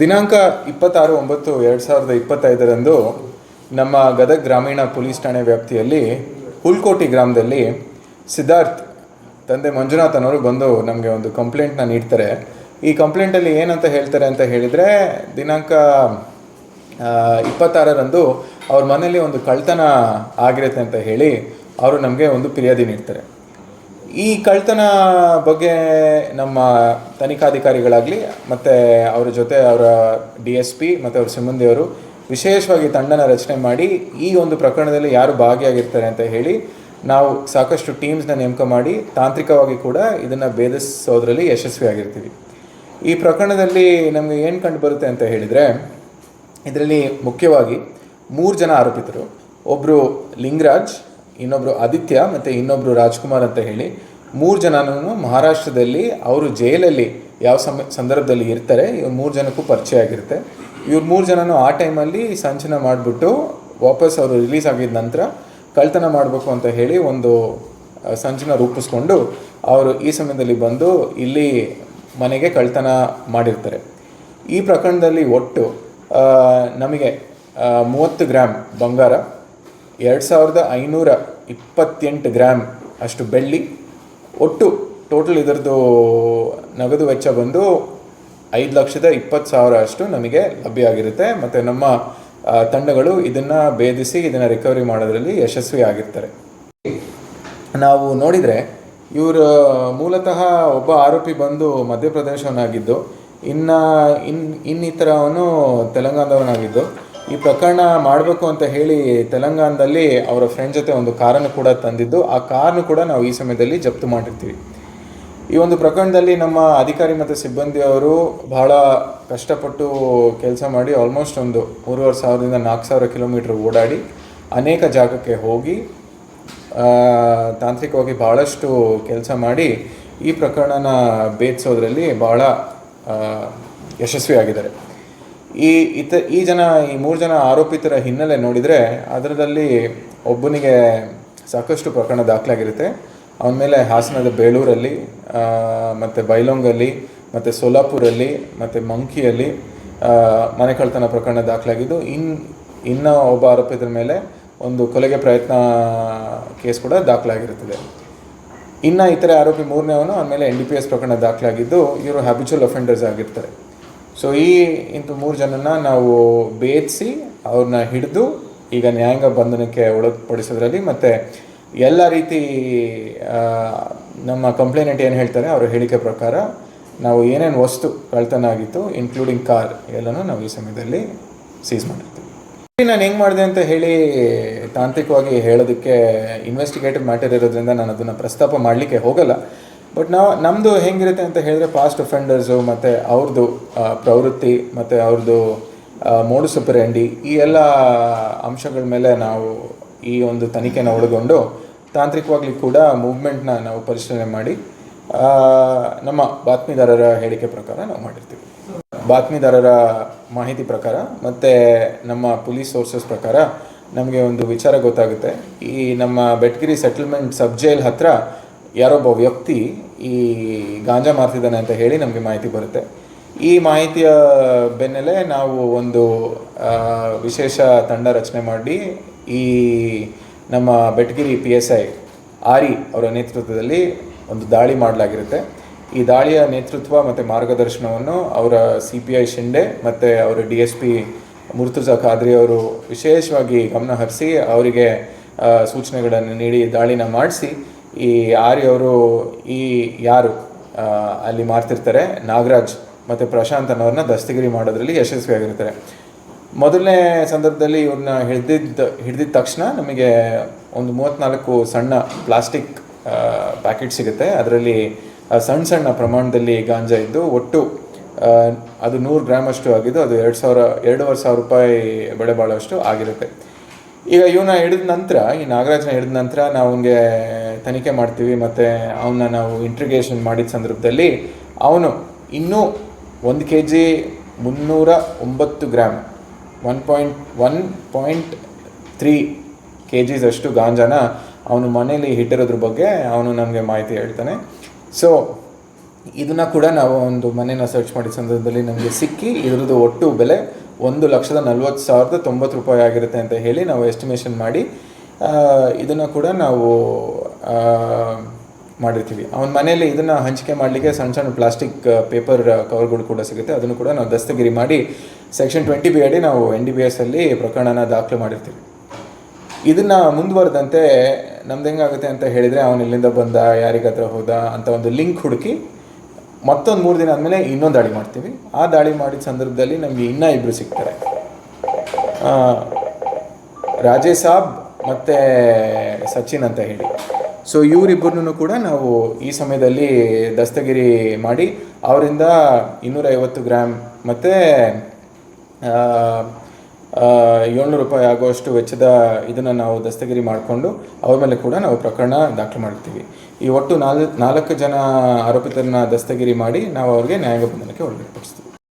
ದಿನಾಂಕ ಇಪ್ಪತ್ತಾರು, ಒಂಬತ್ತು, ಎರಡು ಸಾವಿರದ ಇಪ್ಪತ್ತೈದರಂದು ನಮ್ಮ ಗದಗ ಗ್ರಾಮೀಣ ಪೊಲೀಸ್ ಠಾಣೆ ವ್ಯಾಪ್ತಿಯಲ್ಲಿ ಹುಲ್ಕೋಟಿ ಗ್ರಾಮದಲ್ಲಿ ಸಿದ್ಧಾರ್ಥ್ ತಂದೆ ಮಂಜುನಾಥ್ ಅನ್ನೋರು ಬಂದು ನಮಗೆ ಒಂದು ಕಂಪ್ಲೇಂಟ್ನ ನೀಡ್ತಾರೆ. ಈ ಕಂಪ್ಲೇಂಟಲ್ಲಿ ಏನಂತ ಹೇಳ್ತಾರೆ ಅಂತ ಹೇಳಿದರೆ, ದಿನಾಂಕ ಇಪ್ಪತ್ತಾರರಂದು ಅವ್ರ ಮನೇಲಿ ಒಂದು ಕಳ್ತನ ಆಗಿರುತ್ತೆ ಅಂತ ಹೇಳಿ ಅವರು ನಮಗೆ ಒಂದು ಫಿರ್ಯಾದಿ ನೀಡ್ತಾರೆ. ಈ ಕಳ್ತನ ಬಗ್ಗೆ ನಮ್ಮ ತನಿಖಾಧಿಕಾರಿಗಳಾಗಲಿ ಮತ್ತು ಅವರ ಜೊತೆ ಅವರ ಡಿ ಎಸ್ ಪಿ ಮತ್ತು ಅವ್ರ ಸಿಬ್ಬಂದಿಯವರು ವಿಶೇಷವಾಗಿ ತಂಡನ ರಚನೆ ಮಾಡಿ ಈ ಒಂದು ಪ್ರಕರಣದಲ್ಲಿ ಯಾರು ಭಾಗಿಯಾಗಿರ್ತಾರೆ ಅಂತ ಹೇಳಿ ನಾವು ಸಾಕಷ್ಟು ಟೀಮ್ಸ್ನ ನೇಮಕ ಮಾಡಿ ತಾಂತ್ರಿಕವಾಗಿ ಕೂಡ ಇದನ್ನು ಭೇದಿಸೋದ್ರಲ್ಲಿ ಯಶಸ್ವಿಯಾಗಿರ್ತೀವಿ ಈ ಪ್ರಕರಣದಲ್ಲಿ ನಮಗೆ ಏನು ಕಂಡು ಬರುತ್ತೆ ಅಂತ ಹೇಳಿದರೆ ಇದರಲ್ಲಿ ಮುಖ್ಯವಾಗಿ ಮೂರು ಜನ ಆರೋಪಿತರು. ಒಬ್ಬರು ಲಿಂಗರಾಜ್ ಇನ್ನೊಬ್ಬರು ಆದಿತ್ಯ ಮತ್ತು ಇನ್ನೊಬ್ಬರು ರಾಜ್ಕುಮಾರ್ ಅಂತ ಹೇಳಿ ಮೂರು ಜನನೂ ಮಹಾರಾಷ್ಟ್ರದಲ್ಲಿ ಅವರು ಜೈಲಲ್ಲಿ ಯಾವ ಸಮ, ಸಂದರ್ಭದಲ್ಲಿ ಇರ್ತಾರೆ, ಇವ್ರು ಮೂರು ಜನಕ್ಕೂ ಪರಿಚಯ ಆಗಿರುತ್ತೆ. ಇವ್ರು ಮೂರು ಜನನೂ ಆ ಟೈಮಲ್ಲಿ ಸಂಚನ ಮಾಡಿಬಿಟ್ಟು ವಾಪಸ್ ಅವರು ರಿಲೀಸ್ ಆಗಿದ ನಂತರ ಕಳ್ತನ ಮಾಡಬೇಕು ಅಂತ ಹೇಳಿ ಒಂದು ಸಂಚನ ರೂಪಿಸ್ಕೊಂಡು ಅವರು ಈ ಸಮಯದಲ್ಲಿ ಬಂದು ಇಲ್ಲಿ ಮನೆಗೆ ಕಳ್ತನ ಮಾಡಿರ್ತಾರೆ. ಈ ಪ್ರಕರಣದಲ್ಲಿ ಒಟ್ಟು ನಮಗೆ ಮೂವತ್ತು ಗ್ರಾಮ್ ಬಂಗಾರ ಎರಡು ಸಾವಿರದ ಐನೂರ ಇಪ್ಪತ್ತೆಂಟು ಗ್ರಾಮ್ ಅಷ್ಟು ಬೆಳ್ಳಿ ಒಟ್ಟು ಟೋಟಲ್ ಇದರದ್ದು ನಗದು ವೆಚ್ಚ ಬಂದು ಐದು ಲಕ್ಷದ ಇಪ್ಪತ್ತು ಸಾವಿರ ಅಷ್ಟು ನಮಗೆ ಲಭ್ಯ ಆಗಿರುತ್ತೆ. ಮತ್ತು ನಮ್ಮ ತಂಡಗಳು ಇದನ್ನು ಭೇದಿಸಿ ಇದನ್ನು ರಿಕವರಿ ಮಾಡೋದರಲ್ಲಿ ಯಶಸ್ವಿ ಆಗಿರ್ತಾರೆ. ನಾವು ನೋಡಿದರೆ ಇವರು ಮೂಲತಃ ಒಬ್ಬ ಆರೋಪಿ ಬಂದು ಮಧ್ಯಪ್ರದೇಶವನಾಗಿದ್ದು ಇನ್ನು, ಇನ್, ಇನ್ನಿತರವನು ತೆಲಂಗಾಣದವನಾಗಿದ್ದು ಈ ಪ್ರಕರಣ ಮಾಡಬೇಕು ಅಂತ ಹೇಳಿ ತೆಲಂಗಾಣದಲ್ಲಿ ಅವರ ಫ್ರೆಂಡ್ ಜೊತೆ ಒಂದು ಕಾರನ್ನು ಕೂಡ ತಂದಿದ್ದು, ಆ ಕಾರನ್ನು ಕೂಡ ನಾವು ಈ ಸಮಯದಲ್ಲಿ ಜಪ್ತು ಮಾಡಿರ್ತೀವಿ. ಈ ಒಂದು ಪ್ರಕರಣದಲ್ಲಿ ನಮ್ಮ ಅಧಿಕಾರಿ ಮತ್ತು ಸಿಬ್ಬಂದಿಯವರು ಬಹಳ ಕಷ್ಟಪಟ್ಟು ಕೆಲಸ ಮಾಡಿ ಆಲ್ಮೋಸ್ಟ್ ಒಂದು ಮೂರುವರೆ ಸಾವಿರದಿಂದ ನಾಲ್ಕು ಸಾವಿರ ಕಿಲೋಮೀಟ್ರ್ ಓಡಾಡಿ ಅನೇಕ ಜಾಗಕ್ಕೆ ಹೋಗಿ ತಾಂತ್ರಿಕವಾಗಿ ಭಾಳಷ್ಟು ಕೆಲಸ ಮಾಡಿ ಈ ಪ್ರಕರಣನ ಭೇದಿಸೋದ್ರಲ್ಲಿ ಭಾಳ ಯಶಸ್ವಿಯಾಗಿದ್ದಾರೆ. ಈ ಇತ, ಈ ಜನ, ಈ ಮೂರು ಜನ ಆರೋಪಿತರ ಹಿನ್ನೆಲೆ ನೋಡಿದರೆ ಅದರಲ್ಲಿ ಒಬ್ಬನಿಗೆ ಸಾಕಷ್ಟು ಪ್ರಕರಣ ದಾಖಲಾಗಿರುತ್ತೆ. ಅವನ ಮೇಲೆ ಹಾಸನದ ಬೇಳೂರಲ್ಲಿ ಮತ್ತು ಬೈಲೊಂಗಲ್ಲಿ, ಮತ್ತು ಸೋಲಾಪುರಲ್ಲಿ, ಮತ್ತು ಮಂಕಿಯಲ್ಲಿ ಮನೆ ಕಳ್ತನ ಪ್ರಕರಣ ದಾಖಲಾಗಿದ್ದು, ಇನ್, ಇನ್ನು ಒಬ್ಬ ಆರೋಪಿತರ ಮೇಲೆ ಒಂದು ಕೊಲೆಗೆ ಪ್ರಯತ್ನ ಕೇಸ್ ಕೂಡ ದಾಖಲಾಗಿರುತ್ತದೆ. ಇನ್ನು ಇತರೆ ಆರೋಪಿ ಮೂರನೇ ಅವನು ಆಮೇಲೆ ಎನ್ ಡಿ ಪಿ ಎಸ್ ಪ್ರಕರಣ ದಾಖಲಾಗಿದ್ದು, ಇವರು ಹ್ಯಾಬಿಚುವಲ್ ಅಫೆಂಡರ್ಸ್ ಆಗಿರ್ತಾರೆ. ಸೊ ಈ ಇಂಥ ಮೂರು ಜನನ ನಾವು ಬೇಯಿಸಿ ಅವ್ರನ್ನ ಹಿಡಿದು ಈಗ ನ್ಯಾಯಾಂಗ ಬಂಧನಕ್ಕೆ ಒಳಪಡಿಸೋದ್ರಲ್ಲಿ ಮತ್ತು ಎಲ್ಲ ರೀತಿ ನಮ್ಮ ಕಂಪ್ಲೇನೆಂಟ್ ಏನು ಹೇಳ್ತಾರೆ ಅವರ ಹೇಳಿಕೆ ಪ್ರಕಾರ ನಾವು ಏನೇನು ವಸ್ತು ಕಳ್ತನ ಆಗಿತ್ತು ಇನ್ಕ್ಲೂಡಿಂಗ್ ಕಾರ್, ಎಲ್ಲನೂ ನಾವು ಈ ಸಮಯದಲ್ಲಿ ಸೀಸ್ ಮಾಡಿರ್ತೀವಿ. ನಾನು ಹೆಂಗೆ ಮಾಡಿದೆ ಅಂತ ಹೇಳಿ ತಾಂತ್ರಿಕವಾಗಿ ಹೇಳೋದಕ್ಕೆ ಇನ್ವೆಸ್ಟಿಗೇಟಿವ್ ಮ್ಯಾಟರ್ ಇರೋದ್ರಿಂದ ನಾನು ಅದನ್ನು ಪ್ರಸ್ತಾಪ ಮಾಡಲಿಕ್ಕೆ ಹೋಗಲ್ಲ. ಬಟ್ ನಾವು ನಮ್ಮದು ಹೆಂಗಿರುತ್ತೆ ಅಂತ ಹೇಳಿದ್ರೆ ಪಾಸ್ಟ್ ಅಫೆಂಡರ್ಸು ಮತ್ತು ಅವ್ರದ್ದು ಪ್ರವೃತ್ತಿ, ಮತ್ತು ಅವ್ರದ್ದು ಮೋಡು ಸುಪರೆಂಡಿ ಈ ಎಲ್ಲ ಅಂಶಗಳ ಮೇಲೆ ನಾವು ಈ ಒಂದು ತನಿಖೆನ ಒಳಗೊಂಡು ತಾಂತ್ರಿಕವಾಗಿ ಕೂಡ ಮೂವ್ಮೆಂಟ್ನ ನಾವು ಪರಿಶೀಲನೆ ಮಾಡಿ ನಮ್ಮ ಬಾತ್ಮಿದಾರರ ಹೇಳಿಕೆ ಪ್ರಕಾರ ನಾವು ಮಾಡಿರ್ತೀವಿ. ಬಾತ್ಮಿದಾರರ ಮಾಹಿತಿ ಪ್ರಕಾರ ಮತ್ತು ನಮ್ಮ ಪೊಲೀಸ್ ಸೋರ್ಸಸ್ ಪ್ರಕಾರ ನಮಗೆ ಒಂದು ವಿಚಾರ ಗೊತ್ತಾಗುತ್ತೆ. ಈ ನಮ್ಮ ಬೆಟ್ಗಿರಿ ಸೆಟಲ್ಮೆಂಟ್ ಸಬ್ ಜೈಲ್ ಹತ್ರ ಯಾರೊಬ್ಬ ವ್ಯಕ್ತಿ ಈ ಗಾಂಜಾ ಮಾರ್ತಿದ್ದಾನೆ ಅಂತ ಹೇಳಿ ನಮಗೆ ಮಾಹಿತಿ ಬರುತ್ತೆ. ಈ ಮಾಹಿತಿಯ ಬೆನ್ನಲ್ಲೇ ನಾವು ಒಂದು ವಿಶೇಷ ತಂಡ ರಚನೆ ಮಾಡಿ ಈ ನಮ್ಮ ಬೆಟ್ಗಿರಿ ಪಿ ಎಸ್ ಐ ಆರಿ ಅವರ ನೇತೃತ್ವದಲ್ಲಿ ಒಂದು ದಾಳಿ ಮಾಡಲಾಗಿರುತ್ತೆ. ಈ ದಾಳಿಯ ನೇತೃತ್ವ ಮತ್ತು ಮಾರ್ಗದರ್ಶನವನ್ನು ಅವರ ಸಿ ಪಿ ಐ ಶಿಂಡೆ ಮತ್ತು ಅವರ D S P Murtuza Khadri ಅವರು ವಿಶೇಷವಾಗಿ ಗಮನ ಹರಿಸಿ ಅವರಿಗೆ ಸೂಚನೆಗಳನ್ನು ನೀಡಿ ದಾಳಿನ ಮಾಡಿಸಿ ಈ ಆರ್ಯವರು ಈ ಯಾರು ಅಲ್ಲಿ ಮಾಡ್ತಿರ್ತಾರೆ, ನಾಗರಾಜ್ ಮತ್ತು ಪ್ರಶಾಂತ್ ಅನ್ನೋರನ್ನ ದಸ್ತಗಿರಿ ಮಾಡೋದ್ರಲ್ಲಿ ಯಶಸ್ವಿಯಾಗಿರ್ತಾರೆ. ಮೊದಲನೇ ಸಂದರ್ಭದಲ್ಲಿ ಇವ್ರನ್ನ ಹಿಡ್ದಿದ್ದ ಹಿಡ್ದಿದ ತಕ್ಷಣ ನಮಗೆ ಒಂದು ಮೂವತ್ತ್ನಾಲ್ಕು ಸಣ್ಣ ಪ್ಲಾಸ್ಟಿಕ್ ಪ್ಯಾಕೆಟ್ ಸಿಗುತ್ತೆ. ಅದರಲ್ಲಿ ಸಣ್ಣ ಸಣ್ಣ ಪ್ರಮಾಣದಲ್ಲಿ ಗಾಂಜಾ ಇದ್ದು ಒಟ್ಟು ಅದು ನೂರು ಗ್ರಾಮ್ ಅಷ್ಟು ಆಗಿದ್ದು ಅದು ಎರಡು ಸಾವಿರ, ಎರಡೂವರೆ ಸಾವಿರ ರೂಪಾಯಿ ಬೆಳೆ ಬಾಳೋಷ್ಟು ಆಗಿರುತ್ತೆ. ಈಗ ಇವನ್ನ ಹಿಡಿದ ನಂತರ, ಈ ನಾಗರಾಜನ ಹಿಡಿದ ನಂತರ ನಾವು ತನಿಖೆ ಮಾಡ್ತೀವಿ ಮತ್ತು ಅವನ್ನ ನಾವು ಇಂಟ್ರಿಗೇಷನ್ ಮಾಡಿದ ಸಂದರ್ಭದಲ್ಲಿ ಅವನು ಇನ್ನೂ ಒಂದು ಕೆ ಜಿ ಮುನ್ನೂರ ಒಂಬತ್ತು gram one point one point three K ಜಿಸಷ್ಟು ಗಾಂಜಾನ ಅವನು ಮನೇಲಿ ಹಿಟ್ಟಿರೋದ್ರ ಬಗ್ಗೆ ಅವನು ನಮಗೆ ಮಾಹಿತಿ ಹೇಳ್ತಾನೆ. ಸೊ ಇದನ್ನು ಕೂಡ ನಾವು ಒಂದು ಮನೇನ ಸರ್ಚ್ ಮಾಡಿದ ಸಂದರ್ಭದಲ್ಲಿ ನಮಗೆ ಸಿಕ್ಕಿ ಇದ್ರದ್ದು ಒಟ್ಟು ಬೆಲೆ ಒಂದು ಲಕ್ಷದ ನಲ್ವತ್ತು ಸಾವಿರದ ತೊಂಬತ್ತು ರೂಪಾಯಿ ಆಗಿರುತ್ತೆ ಅಂತ ಹೇಳಿ ನಾವು ಎಸ್ಟಿಮೇಷನ್ ಮಾಡಿ ಇದನ್ನು ಕೂಡ ನಾವು ಮಾಡಿರ್ತೀವಿ. ಅವನ ಮನೆಯಲ್ಲಿ ಇದನ್ನು ಹಂಚಿಕೆ ಮಾಡಲಿಕ್ಕೆ ಸಣ್ಣ ಸಣ್ಣ ಪ್ಲಾಸ್ಟಿಕ್ ಪೇಪರ್ ಕವರ್ಗಳು ಕೂಡ ಸಿಗುತ್ತೆ. ಅದನ್ನು ಕೂಡ ನಾವು ದಸ್ತಗಿರಿ ಮಾಡಿ ಸೆಕ್ಷನ್ ಟ್ವೆಂಟಿ ಬಿ ಅಡಿ ನಾವು ಎನ್ ಡಿ ಬಿ ಎಸ್ ಅಲ್ಲಿ ಪ್ರಕರಣನ ದಾಖಲು ಮಾಡಿರ್ತೀವಿ. ಇದನ್ನು ಮುಂದುವರೆದಂತೆ ನಮ್ದು ಹೆಂಗಾಗುತ್ತೆ ಅಂತ ಹೇಳಿದರೆ ಅವನು ಇಲ್ಲಿಂದ ಬಂದ ಯಾರಿಗಾದ್ರೂ ಹೋದ ಅಂತ ಒಂದು ಲಿಂಕ್ ಹುಡುಕಿ ಮತ್ತೊಂದು ಮೂರು ದಿನ ಆದಮೇಲೆ ಇನ್ನೊಂದು ದಾಳಿ ಮಾಡ್ತೀವಿ. ಆ ದಾಳಿ ಮಾಡಿದ ಸಂದರ್ಭದಲ್ಲಿ ನಮಗೆ ಇನ್ನೂ ಇಬ್ಬರು ಸಿಗ್ತಾರೆ. ರಾಜೇ ಸಾಬ್ ಮತ್ತು ಸಚಿನ್ ಅಂತ ಹೇಳಿ. ಸೊ ಇವರಿಬ್ಬರನ್ನು ಕೂಡ ನಾವು ಈ ಸಮಯದಲ್ಲಿ ದಸ್ತಗಿರಿ ಮಾಡಿ, ಅವರಿಂದ ಇನ್ನೂರೈವತ್ತು ಗ್ರಾಮ್ ಮತ್ತು ಏಳ್ನೂರು ರೂಪಾಯಿ ಆಗುವಷ್ಟು ವೆಚ್ಚದ ಇದನ್ನು ನಾವು ದಸ್ತಗಿರಿ ಮಾಡಿಕೊಂಡು, ಅವ್ರ ಮೇಲೆ ಕೂಡ ನಾವು ಪ್ರಕರಣ ದಾಖಲು ಮಾಡ್ತೀವಿ ಈ ಒಟ್ಟು ನಾಲ್, ನಾಲ್ಕು ಜನ ಆರೋಪಿತರನ್ನ ದಸ್ತಗಿರಿ ಮಾಡಿ ನಾವು ಅವ್ರಿಗೆ ನ್ಯಾಯಾಂಗ ಬಂಧನಕ್ಕೆ ಒಳಪಡಿಸ್ತೀವಿ.